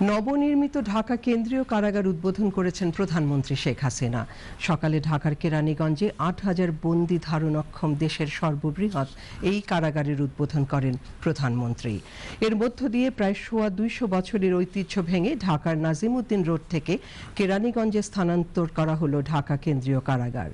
নবনির্মিত ঢাকা কেন্দ্রীয় কারাগার উদ্বোধন করেছেন প্রধানমন্ত্রী শেখ হাসিনা। সকালে ঢাকার কেরানীগঞ্জে আট হাজার বন্দি ধারণক্ষম দেশের সর্ববৃহৎ এই কারাগারের উদ্বোধন করেন প্রধানমন্ত্রী। এর মধ্য দিয়ে প্রায় সোয়া দুইশো বছরের ঐতিহ্য ভেঙে ঢাকার নাজিমুদ্দিন রোড থেকে কেরানীগঞ্জে স্থানান্তর করা হলো ঢাকা কেন্দ্রীয় কারাগার।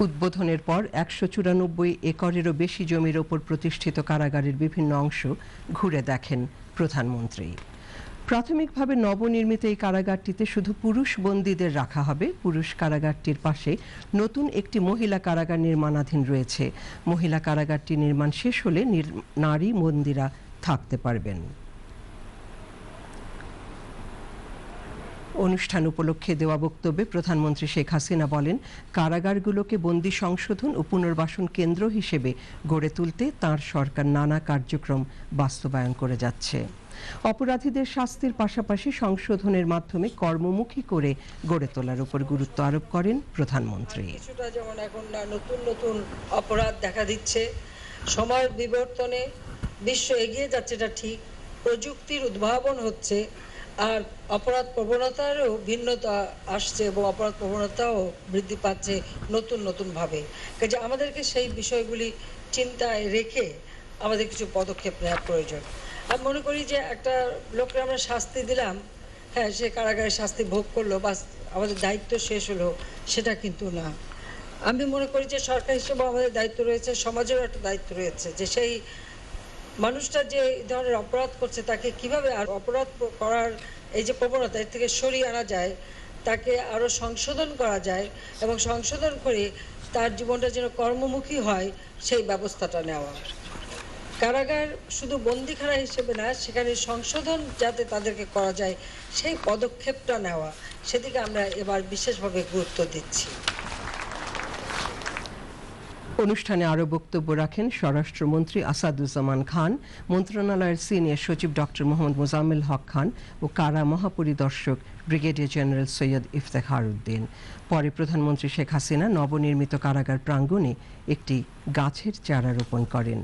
উদ্বোধনের পর একশো চুরানব্বই একরেরও বেশি জমির ওপর প্রতিষ্ঠিত কারাগারের বিভিন্ন অংশ ঘুরে দেখেন প্রধানমন্ত্রী। প্রাথমিকভাবে নবনির্মিত এই কারাগারটিতে শুধু পুরুষ বন্দীদের রাখা হবে। পুরুষ কারাগারটির পাশে নতুন একটি মহিলা কারাগার নির্মাণাধীন রয়েছে। মহিলা কারাগারটি নির্মাণ শেষ হলে নির- বন্দীরা থাকতে পারবেন। অনুষ্ঠান উপলক্ষে দেওয়া বক্তব্যে প্রধানমন্ত্রী শেখ হাসিনা বলেন, কারাগারগুলোকে বন্দি সংশোধন ও পুনর্বাসন কেন্দ্র হিসেবে গড়ে তুলতে তার সরকার নানা কার্যক্রম বাস্তবায়ন করে যাচ্ছে। অপরাধীদের শাস্তির পাশাপাশি সংশোধনের মাধ্যমে কর্মমুখী করে গড়ে তোলার উপর গুরুত্ব আরোপ করেন প্রধানমন্ত্রী। কিছুটা যেমন এখন নতুন নতুন অপরাধ দেখা দিচ্ছে। সময়ের বিবর্তনে বিশ্ব এগিয়ে যাচ্ছে, এটা ঠিক। প্রযুক্তির উদ্ভাবন হচ্ছে। আর অপরাধ প্রবণতারও ভিন্নতা আসছে এবং অপরাধ প্রবণতাও বৃদ্ধি পাচ্ছে নতুন নতুনভাবে। কাজে আমাদেরকে সেই বিষয়গুলি চিন্তায় রেখে আমাদের কিছু পদক্ষেপ নেওয়া প্রয়োজন। আমি মনে করি যে একটা লোককে আমরা শাস্তি দিলাম হ্যাঁ সে কারাগারে শাস্তি ভোগ করল বা আমাদের দায়িত্ব শেষ হলো, সেটা কিন্তু না। আমি মনে করি যে সরকার হিসেবে আমাদের দায়িত্ব রয়েছে, সমাজেরও একটা দায়িত্ব রয়েছে যে সেই মানুষটা যে এই ধরনের অপরাধ করছে, তাকে কীভাবে আর অপরাধ করার এই যে প্রবণতা, এর থেকে সরিয়ে আনা যায়, তাকে আরও সংশোধন করা যায় এবং সংশোধন করে তার জীবনটা যেন কর্মমুখী হয়, সেই ব্যবস্থাটা নেওয়া। কারাগার শুধু বন্দিখানা হিসেবে না, সেখানে সংশোধন যাতে তাদেরকে করা যায়, সেই পদক্ষেপটা নেওয়া। সেদিকে আমরা এবার বিশেষভাবে গুরুত্ব দিচ্ছি। অনুষ্ঠানে আরও বক্তব্য রাখেন স্বরাষ্ট্রমন্ত্রী আসাদুজ্জামান খান, মন্ত্রণালয়ের সিনিয়র সচিব ডক্টর মোহাম্মদ মোজাম্মেল হক খান ও কারা মহাপরিদর্শক ব্রিগেডিয়ার জেনারেল সৈয়দ ইফতেখার উদ্দিন। পরে প্রধানমন্ত্রী শেখ হাসিনা নবনির্মিত কারাগার প্রাঙ্গণে একটি গাছের চারা রোপণ করেন।